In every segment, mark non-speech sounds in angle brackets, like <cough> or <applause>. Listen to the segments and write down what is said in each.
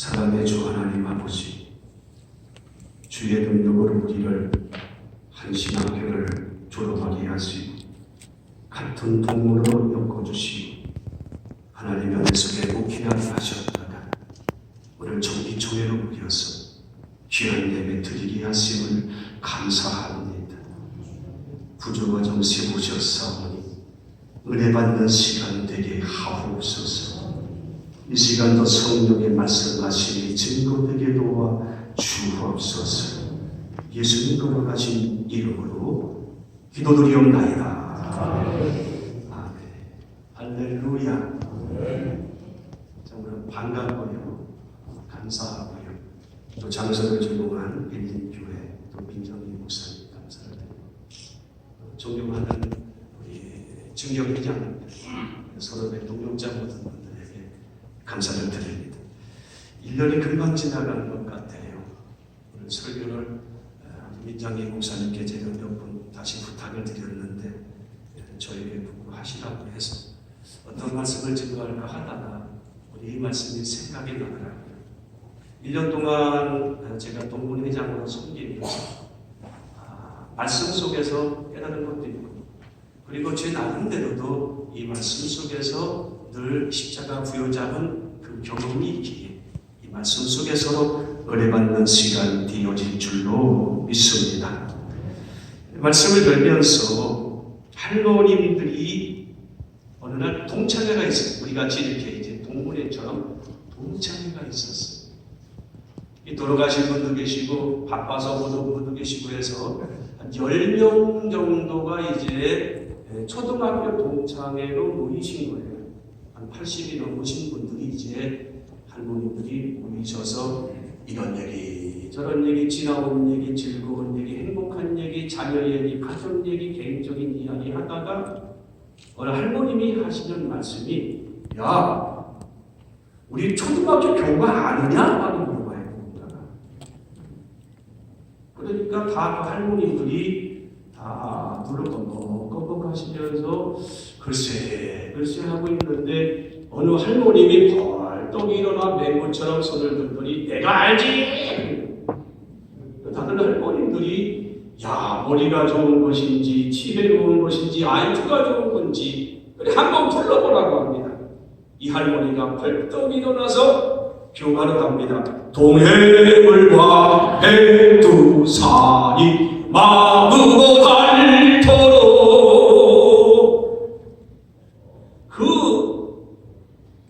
사랑의 주 하나님 아버지 주의 능력으로 우리를 한 신학교를 졸업하게 하시고 같은 동무로 엮어주시고 하나님 안에서 회복해야 하셨다가 오늘 정기총회로 모여서 귀한 예배 드리게 하심을 감사합니다. 부조와 정세 보셨사오니 은혜 받는 시간 되게 하옵소서. 이 시간도 성령의 말씀하심이 증거되게 도와 주옵소서. 예수님 걸어가신 이름으로 기도드리옵나이다. 아멘. 할렐루야. 정말 반갑고요. 감사하고요. 또 장소를 제공한 빌린교회 또 민정희 목사님 감사를 드립니다. 존경하는 우리 증경회장 서로의 동역자 모든 분들에게 감사를 드립니다. 1년이 금방 지나가는 것 같아요. 오늘 설교를 어, 민정희 목사님께 제가 몇 번 다시 부탁을 드렸는데 예, 저에게 부구하시라고 해서 어떤 말씀을 증거할까 하다가 우리 이 말씀이 생각이 나더라고요. 1년 동안 제가 동문회장으로 섬기면서 아, 말씀 속에서 깨달은 것도 있고 그리고 제 나름대로도 이 말씀 속에서 늘 십자가 부여잡은 그 경험이 있기에 이 말씀 속에서 은혜받는 시간 되어질 줄로 믿습니다. 말씀을 들면서 할머님들이 어느 날 동창회가 있어요. 우리 같이 이렇게 이제 동문회처럼 동창회가 있었어요. 이 돌아가신 분도 계시고 바빠서 못온 분도 계시고 해서 한 10명 정도가 이제 초등학교 동창회로 모이신 거예요. 한 80이 넘으신 분들이 이제 할머니들이 모이셔서 이런 얘기 저런 얘기 지나온 얘기 즐거운 얘기 행복한 얘기 자녀 얘기 가족 얘기 개인적인 이야기 하다가 어느 할머님이 하시는 말씀이 야 우리 초등학교 교과 아느냐? 하고 물어봐요. 그러니까 다그 할머님들이 다 눈을 껌뻑껌뻑 하시면서 글쎄 글쎄 하고 있는데 어느 할머님이 벌떡 일어나 맹구처럼 손을 들더니 내가 알지! 다들 할머님들이 야 머리가 좋은 것인지 집에 좋은 것인지 아이가 좋은 건지 그래 한번 불러보라고 합니다. 이 할머니가 벌떡 일어나서 교가를 합니다. 동해물과 백두산이 마르고 닳도록 그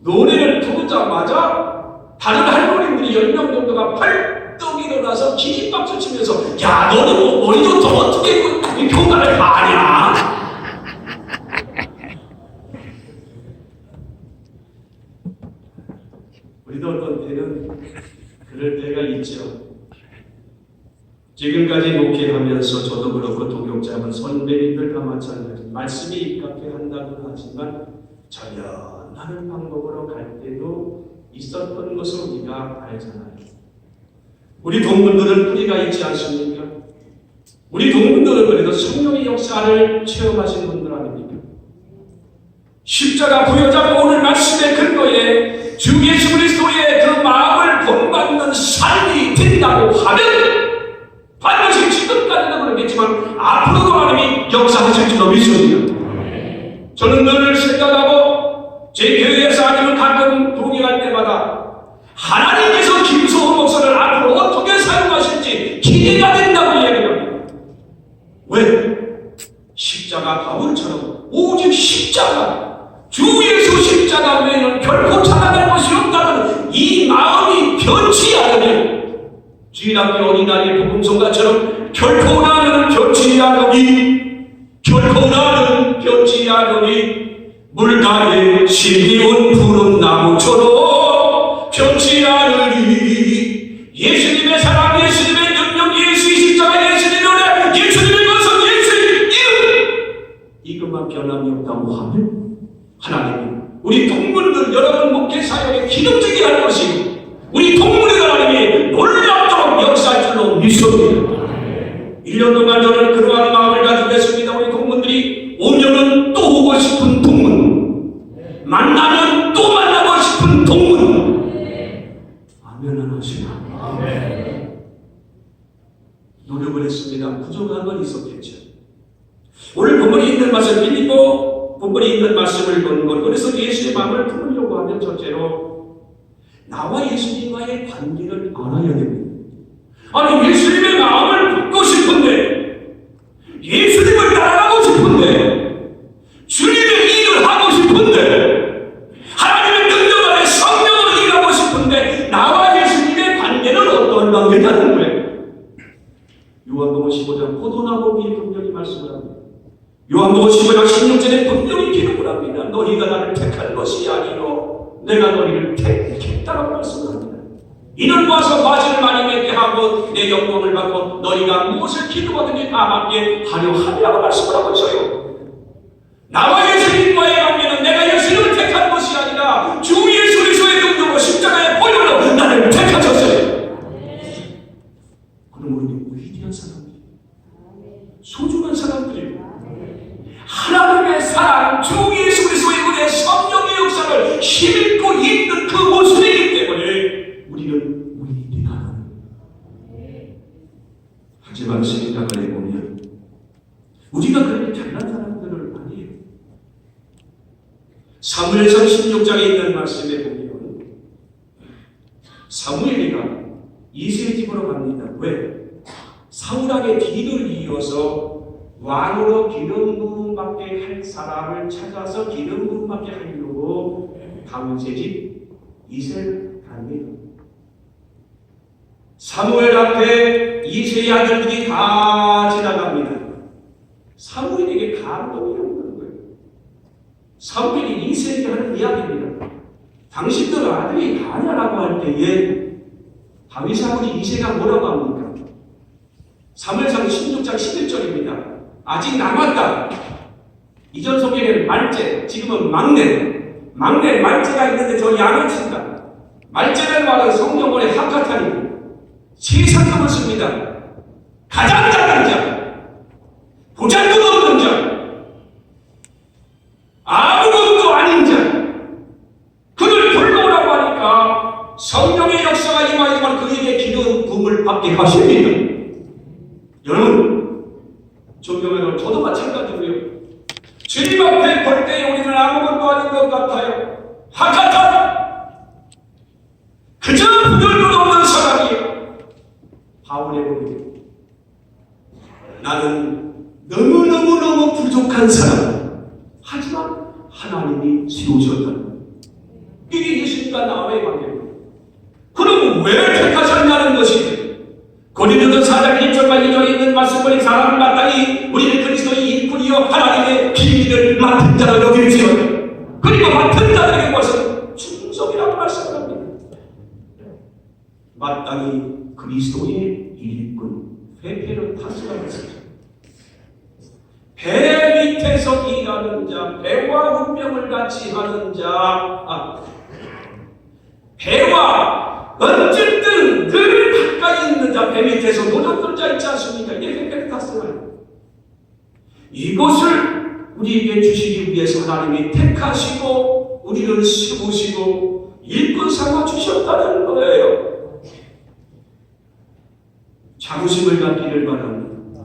노래를 부르자마자 다른 할머니들이 10명 정도가 벌떡 일어나서 기립박수 치면서 야 너는 뭐 머리 좋다 어떻게 그 교가를 하냐 우리도 어떤 때는 그럴 때가 있죠. 지금까지 목회하면서 저도 그렇고 동역자분 선배님들 다 마찬가지 말씀이 입각해 한다고 하지만 전혀 방법으로 갈 때도 있었던 것을 우리가 알잖아요. 우리 동문들은 뿌리가 있지 않습니까? 우리 동문들은 그래도 성령의 역사를 체험하신 분들 아닙니까? 십자가 부여잡고 오늘 말씀의 근거에 주 예수 그리스도의 그 마음을 본받는 삶이 된다고 하면 반드시 지금까지도 그렇겠지만 앞으로도 하나님이 역사하실 줄로 믿습니다. 저는 늘 생각하고 제 교회에서 아니면 가끔 동행할 때마다 하나님께서 김소호 목사를 앞으로 어떻게 사용하실지 기대가 된다고 이야기합니다. 왜? 십자가 바울처럼 오직 십자가 주 예수 십자가 외에는 결코 찾아갈 것이 없다는 이 마음이 변치 않으면 주일학교 어린아이의 복음성가처럼 결코 나는 변치 않으니 결코 나는 변치 않으니 물가에 심리온 푸른 나무처럼 변치 않으니. 예수님의 사랑 예수님의 능력 예수의 십자가 예수님의 은혜 예수님의 것은 예수의 이름 이것만 변함이 없다고 하면 하나님이 우리 동문들 여러분 목회 사역에 기능적이 할 것이고 우리 놀랍도록 믿습니다. 1년 동안 저는 그러한 마음을 가지고 있습니다. 우리 동문들이 오면은 또 오고 싶은 동문 만나면 또 만나고 싶은 동문 아멘 안 하시나? 노력을 했습니다. 부족한 건 있었겠죠. 오늘 본문이 있는 말씀 빌리고 본문이 있는 말씀을 본것 그래서 예수의 마음을 품으려고 하면 첫째로 나와 예수님과의 관계를 알아야 됩니다. 아니 예수님의 마음을 품고 싶은데 예수님을 따라가고 싶은데 주님의 일을 하고 싶은데 하나님의 능력 안에 성령으로 일하고 싶은데 나와 예수님의 관계는 어떤 관계냐는 거예요. 요한복음 15장 포도나무비에 분명히 말씀을 합니다. 요한복음 15장 16절에 분명히 기록을 합니다. 너희가 나를 택한 것이 아니요 내가 너희를 택했다고 말씀을 합니다. 이는 와서 과실을 많이 맺게 하고 내 영광을 받고 너희가 무엇을 기도하든지 다 받게 하려 함이라고 말씀을 하고 있어요. 나와 예수님과의 관계는 내가 예수님을 택한 것이 아니라 주 예수 그리스도의 능력으로 십자가의 보혈로 나를 택하셨어요. 그럼 우리는 위대한 사람들이에요. 소중한 사람들이에요. 하나님의 사랑, 주 예수 그리스도의 은혜, 성령의 역사를 힘입고 있는 그 모습이기 때문에 우리는 위대하다. 하지만 생각을 해보면 우리가 그렇게 잘난 사람들은 아니에요. 사무엘상 16장에 있는 말씀에 보면 사무엘이가 이세의 집으로 갑니다. 왜? 사울에게 뒤를 이어서 왕으로 기름 부음 받게 할 사람을 찾아서 기름 부음 받게 하려고 다윗의 집 이세를 갑니다. 사무엘 앞에 이세의 아들들이 다 지나갑니다. 사무엘에게 감동이 없는 거예요. 사무엘이 이세에게 하는 이야기입니다. 당신들 아들이 가냐라고 할 때에 다윗 아버지 이세가 뭐라고 합니까? 사무엘상 16장 11절입니다. 아직 남았다. 이전 성경에는 말째, 지금은 막내. 막내 말째가 있는데 저 양을 친다. 말째는 말은 성경원의 합가탄이고 세상금을 씁니다. 가장 작은 자, 보잘것 없는 자, 아무것도 아닌 자, 그를 불러오라고 하니까 성령의 역사가 임하지만 그에게 기름 부음을 받게 하십니다. 여러분, 존경하는 저도 마찬가지고요. 주님 앞에 볼 때 우리는 아무것도 아닌 것 같아요. 하카타! 그저 부들도 없는 사람이에요. 바울의 보면 나는 너무너무너무 부족한 사람. 하지만 하나님이 세우셨다. 이게 예수님과 나와의 관계입니다. 그럼 왜 택하셨냐는 것이 고린도서 4장 1절과 2절에 있는 말씀을 사람을 마땅히 우리는 그리스도의 일꾼이요 하나님의 비밀을 맡은 자로 여길지어다. 그리고 맡은 자들에게 것은 충성이라고 말씀합니다. 마땅히 그리스도의 일꾼 회피를 타스라고 했습니다. 배 밑에서 일하는 자, 배와 운명을 같이 하는 자, 아, 배와 언제든 늘 가까이 있는 자, 배 밑에서 노젓던 자 있지 않습니까? 이게 펜타스라요. 이것을 우리에게 주시기 위해서 하나님이 택하시고 우리를 세우시고 일꾼 삼아 주셨다는 거예요. 자부심을 갖기를 바랍니다.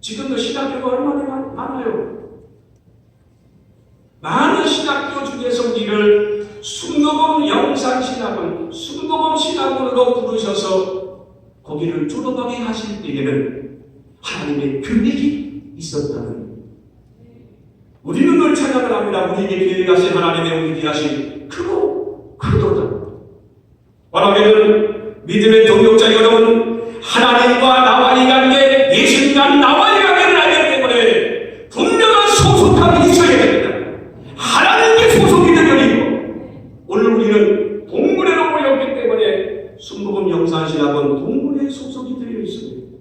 지금도 신학교가 얼마나 많- 많아요. 많은 신학교 중에서 우리를 순도범 영상 신학원, 순도범 신학원으로 부르셔서 거기를 졸업하게 하실 때에는 하나님의 계획이 있었다는. 우리는 늘 찬양을 합니다. 우리에게 계획하신 하나님의 위대하신 크고 크도다. 바라기는 믿음의 동력자 여러분, 하나님과 나와의 관계, 예수님과 나와의 관계를 알기 때문에 분명한 소속함이 있어야 됩니다. 하나님께 소속이 되면 있고, 오늘 우리는 동문회로 모였기 때문에 순복음 영상신학은 동문회 소속이 되어 있습니다.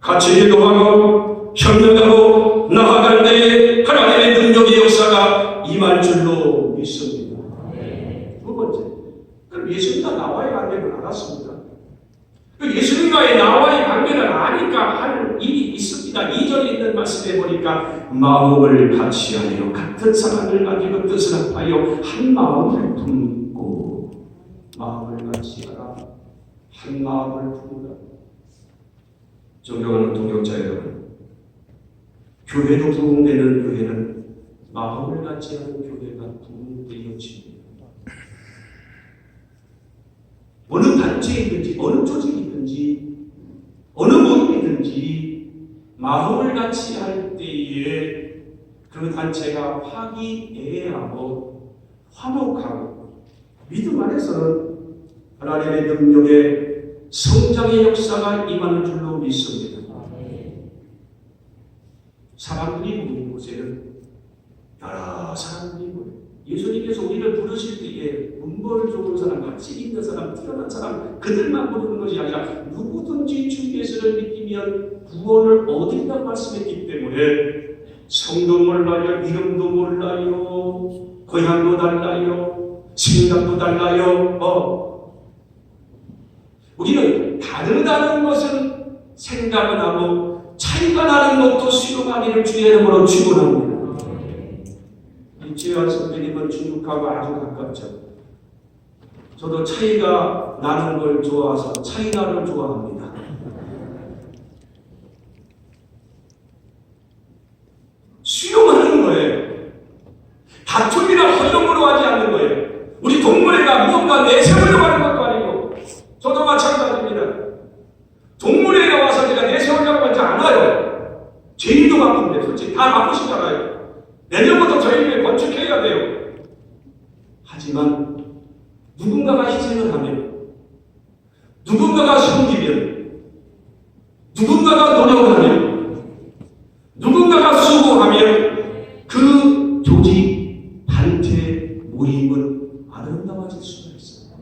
같이 기도하고 협력하고 나아갈 때에 하나님의 능력의 역사가 임할 줄로 믿습니다. 두 번째, 그럼 예수님과 나와의 관계를 알았습니다. 그 예수님과의 나와의 관계를 아니까 할 일이 있습니다. 있습니다. 2절에 있는 말씀에 보니까 마음을 같이 하여 같은 사랑을 가지고 뜻을 합하여 한 마음을 품고 마음을 같이 하라 한 마음을 품으라 존경하는 동역자 여러분 교회도 부흥되는 교회는 마음을 같이 하는 교회가 부흥되어집니다. 어느 단체이든지 어느 조직이든지 어느 모임이든지 마음을 같이 할 때에 그 단체가 화기애애하고 화목하고 믿음 안에서는 하나님의 능력의 성장의 역사가 임하는 줄로 믿습니다. 사람들이 모인 곳에는 여러 사람들이 모여 예수님께서 우리를 부르실 때에 문벌 좋은 사람, 가치 있는 사람, 뛰어난 사람 그들만 부르는 것이 아니라 누구든지 주 예수를 믿으면 구원을 얻는다고 말씀했기 때문에 성도 몰라요, 이름도 몰라요, 고향도 달라요, 생각도 달라요. 어. 우리는 다르다는 것은 생각은 하고 차이가 나는 것도 수용하기를 주의 이름으로 축원합니다. 이재환 선배님은 중국하고 아주 가깝죠. 저도 차이가 나는 걸 좋아해서 차이나를 좋아합니다. 수용하는 거예요. 다툼이나 허용으로 하지 않는 거예요. 우리 동물애가 무언가 내세우려고 하는 아니고 저도 마찬가지입니다. 동물애가 와서 내가 내세우려고 하지 않아요. 죄인도 바쁜데 솔직히 다 바쁘시잖아요. 내년부터 저희를 건축해야 돼요. 하지만 누군가가 희생을 하면 누군가가 섬기면 누군가가 노력을 하면 누군가가 수고하면 그 조직, 단체, 모임은 아름다워질 수가 있어요.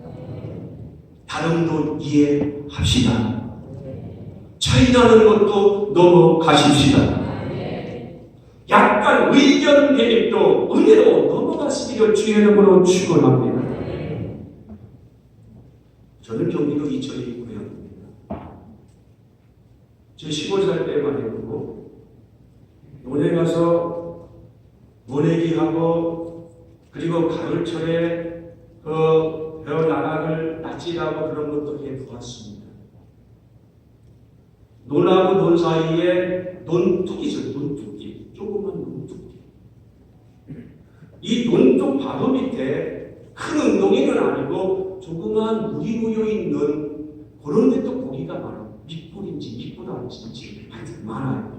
다름도 이해합시다. 차이나는 것도 넘어가십시다. 약간 의견 대립도 은혜로 넘어가시기를 주의 이름으로 축원합니다. 저는 경기도 이천에 있고요. 제 시골 살 때만 해보고 논에 가서 모내기 하고 그리고 가을철에 그 벼나락을 낯질하고 그런 것도 해보았습니다. 논하고 논 사이에 논둑이죠, 논둑이. 조그만 논둑이. 이 논둑 바로 밑에 큰 웅덩이는 아니고 조그만 물이 모여 있는 그런 데도 고기가 많아요. 밑굴인지 밑굴아인지 하여튼 많아요.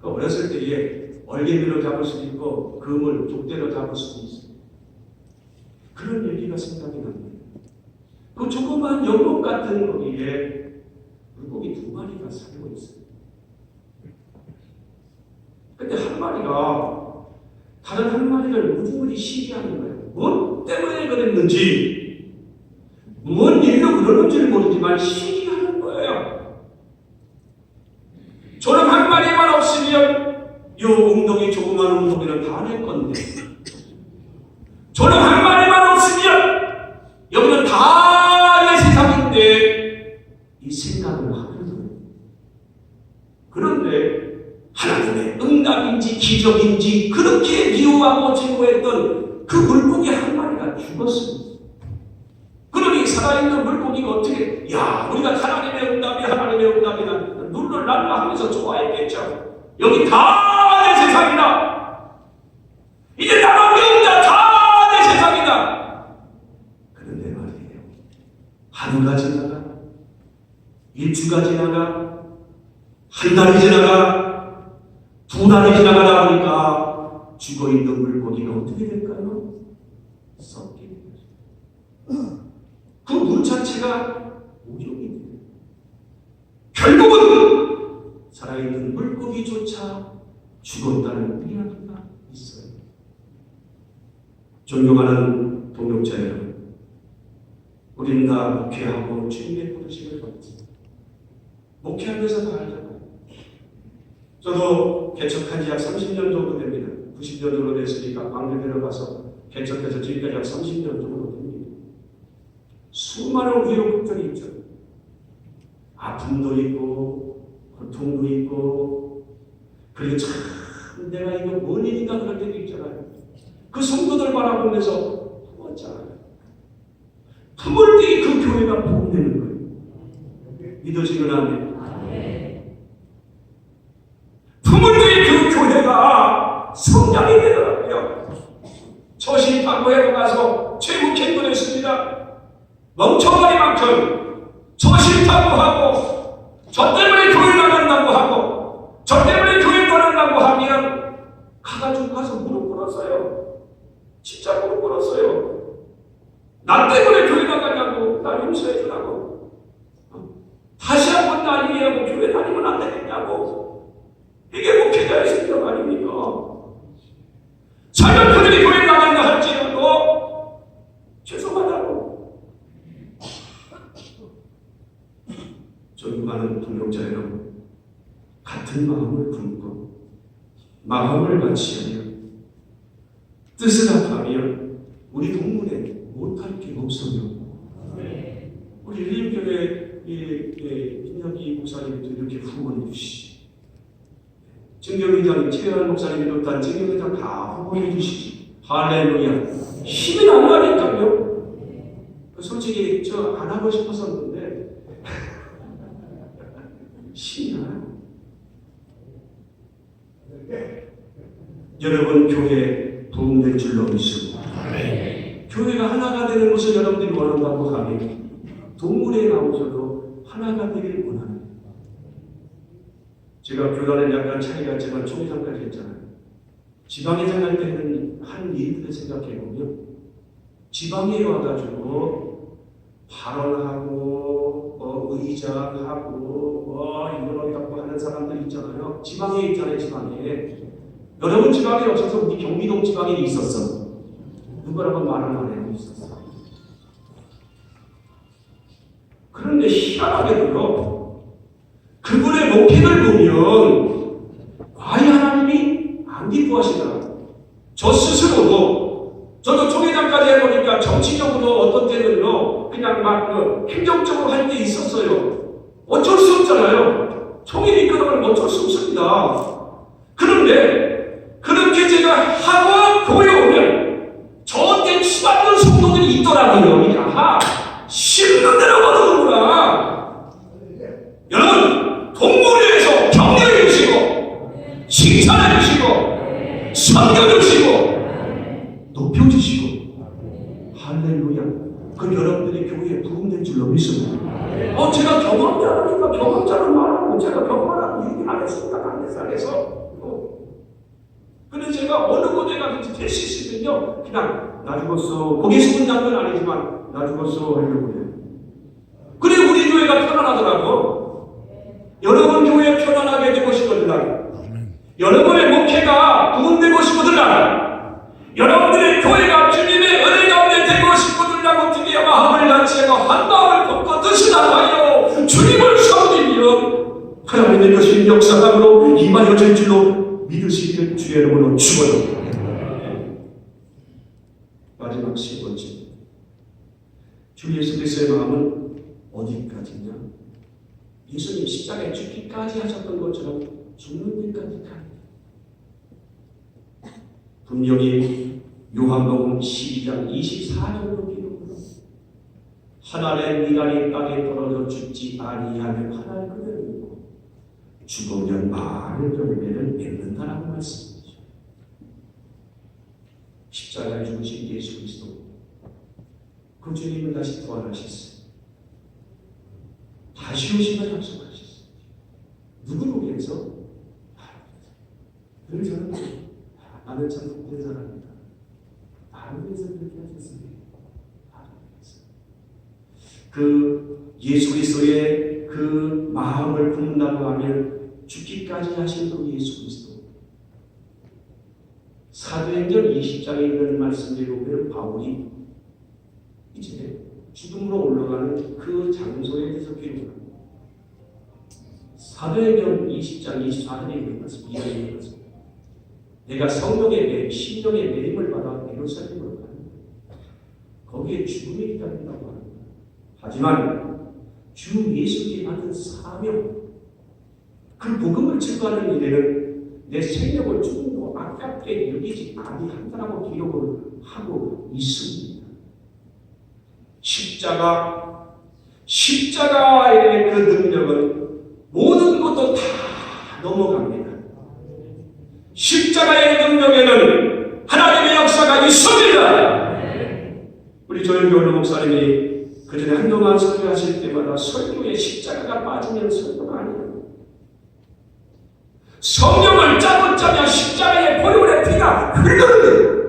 그 어렸을 때에 얼개미로 잡을 수도 있고 금을 족대로 잡을 수도 있어요. 그런 얘기가 생각이 납니다. 그 조그만 연못 같은 거기에 물고기 두 마리가 살고 있어요. 근데 한 마리가 다른 한 마리를 무지무지 시기하는 거예요. 뭐 때문에 그랬는지, 뭔 일로 그러는지를 모르지만 시기하는 거예요. 저는 한 마리만 없으면 요 웅덩이 조그만 웅덩이는 다내 건데, 저는 한 마리만 없으면 여기는 다 내 세상인데 이 생각을 거예요. 그런데 하나님의 응답인지 기적인지 그렇게 미워하고 증오했던 그 물고기 한 마리가 죽었습니다. 물고기가 어떻게 야 우리가 하나님의 응답이 하나님의 응답이다 눈을 날라 하면서 좋아했겠죠. 여기 다 내 세상이다. 이제 나만 배운다 다내 세상이다. 그런데 말이에요. 하루가 지나가 일주가 지나가 한 달이 지나가 두 달이 지나가다 보니까 죽어 있는 물고기가 어떻게 될까요? 썩게. 그 오염이 돼요. 결국은 살아있는 물고기조차 죽었다는 이야기가 있어요. 존경하는 동역자 여러분, 우리는 다 목회하고 주님의 부르심을 받습니다. 목회하면서 다 알잖아요. 저도 개척한 지 약 30년 정도 됩니다. 90년 정도 됐으니까 광주 내려가서 개척해서 지금까지 약 30년 정도. 수많은 우여곡절이 있죠. 아픔도 있고 고통도 있고 그리고 참 내가 이거 뭔 일인가 그럴 때도 있잖아요. 그 성도들 바라보면서 품었잖아요. 품을 때그 교회가 부흥되는 거예요. 믿어지는 아멘. 품을 때그 교회가 성장이 되더라고요. 저신 탁구회로 가서 최고 캠프했습니다. 멍청하니 만큼 저신 탁구하고 저 때문에 교회 나간다고 하고 저 때문에 교회 떠난다고 하면 가가지고 가서 무릎 꿇었어요. 진짜 무릎 꿇었어요. 나 때문에 교회 나가냐고 나 용서해 주라고 어? 다시 한번 나 이해하고 교회 다니면 안 되겠냐고 이게 목회자의 생각 아닙니까? 설령 그들이 교회 나간다 할지라도 죄송하다고 존경하는 동역자 여러분 같은 마음을 품고 마음을 같이하여 뜻을 합하며 우리 동문에 못할 게 없어요. 우리 일림교회 민혁이 목사님도 이렇게 후원해 주시지. 증경회장 최현 목사님 비롯한 증경회장 다 후원해 주시지. 할렐루야. 힘이 난다니까요. 솔직히 저 안 하고 싶었었는데 <laughs> 힘이 나요. 여러분 교회 도움될 줄로 믿습니다. 교회가 하나가 되는 것을 여러분들이 원한다고 하면 동물에 나오셔도 하나가 되기를. 제가 교단은 약간 차이가 있지만 총회장까지 했잖아요. 지방회장 할 때는 한 일들을 생각해 보면 지방에 와가지고 발언하고 어, 의장하고 뭐 이런 갖고 하는 사람들 있잖아요. 지방에 있잖아요, 지방에. 여러분 지방에 없어서 우리 경기도 지방에 있었어. 누구라고 말을 안 해도 있었어. 그런데 희한하게도요, 목회를 보면 과연 하나님이 안 기뻐하시더라. 저 스스로도 저도 총회장까지 해보니까 정치적으로 어떤 때는요, 그냥 막 그 행정적으로 할때 있었어요. 어쩔 수 없잖아요. 총회 이끌어가면 어쩔 수 없습니다. 그런데 그렇게 제가 하고 교회 오면 저한테 치받는 성도들이 있더라고요. 아하, 심는 대로 거두는구나. 여러분, 동물에서 격려해 주시고, 칭찬해 주시고, 섬겨 주시고, 높여 주시고, 할렐루야. 그 여러분들의 교회에 부흥될 줄로 믿습니다. 어, 제가 경험자라니까 경험자는 말하고 제가 경험하라고 얘기 안 했습니다. 강대상에서. 어. 근데 제가 어느 곳에 가든지 될수 있으면요, 그냥 나 죽었어. 거기 숨은 장면 아니지만 나 죽었어 하려고 해요. 그래 우리 교회가 편안하더라고. 여러분 교회 편안하게 되고 싶거든요. 여러분의 목회가 부흥되고 싶거든요. 여러분들의 교회가 주님의 은혜 가운데 되고 싶거든요. 어떻게 마음을 같이하고 한 마음을 뜻을 다하여 주님을 섬기며 하나님의 것이 역사함으로 임하여질 줄로 믿으시기를 주의 이름으로 축원합니다. 마지막 세 번째 주 예수 그리스도의 마음은 어디까지냐? 예수님 십자가에 죽기까지 하셨던 것처럼 죽는 데까지 가는 분명히 요한복음 12장 24절로 기록으로 하나의 미랄이 땅에 떨어져 죽지 아니하면 하나의 그대로이고 죽으면 많은 열매를 맺는다라고 말씀이죠. 십자가에 죽으신 예수 그리스도 그 주님은 다시 부활하셨어요. 다시 오심을 약속하셨어요. 누구를 위해서? 늘 저는 나는 참 복된 사람이다. 나를 위해서 그렇게 하셨습니다. 나를 위해서. 그 예수 그리스도의 그 마음을 품는다고 하면 죽기까지 하신 그 예수 그리스도. 사도행전 20장에 있는 말씀대로 보면 바울이 이제 죽음으로 올라가는 그 장소에 대해서 기록합니다. 사도행전 20장 24절에 있는 말씀, 있는 말씀. 내가 성령의 매, 심령의 매임을 받아 예루살렘으로 가는 거기에 죽음이 기다린다고 합니다. 하지만 주 예수께 받은 사명, 그 복음을 증거하는 일에는 내 생명을 조금 더 아깝게 여기지 아니한다라고 기록을 하고 있습니다. 십자가, 십자가의 그 능력은 모든 것도 다 넘어갑니다. 십자가의 능력에는 하나님의 역사가 있습니다. 우리 조영교 목사님이 그 전에 한동안 설교하실 때마다 설교에 십자가가 빠지면 설교가 아니에요. 성령을 짜고 짜면 십자가의 보혈의 피가 흐르는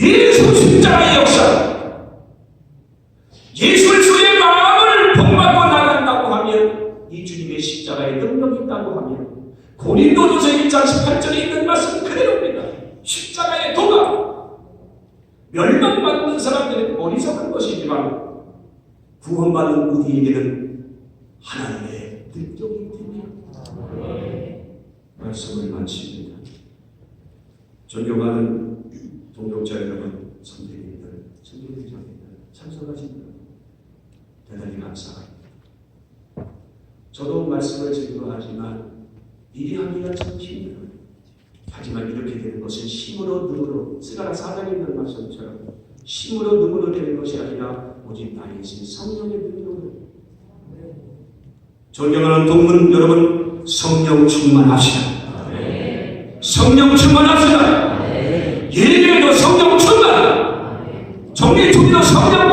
예수 십자가의 역사. 예수 그리스도의 마음을 본받고 나간다고 하면 이 주님의 십자가의 능력이 있다고 하면 고린도전서 1장 18절에 있는 말씀 그대로입니다. 십자가의 도가 멸망받는 사람들은 어리석은 것이지만 구원받는 우리에게는 하나님의 능력이 됩니다. 말씀을 마칩니다. 존경하는 동역자 여러분, 선생님들, 선생님들, 참석하신 여러분, 대단히 감사합니다. 저도 말씀을 증거하지만 미리 하기가 참 힘들어요. 하지만 이렇게 되는 것은 힘으로 능으로 스가라 있는 말씀처럼 힘으로 능으로 되는 것이 아니라 오직 나의 신 성령의 능력으로 존경하는 동문 여러분 성령 충만합시다. 성령 충만합시다. 예배에도 성령 충만, 정리 주기도 성령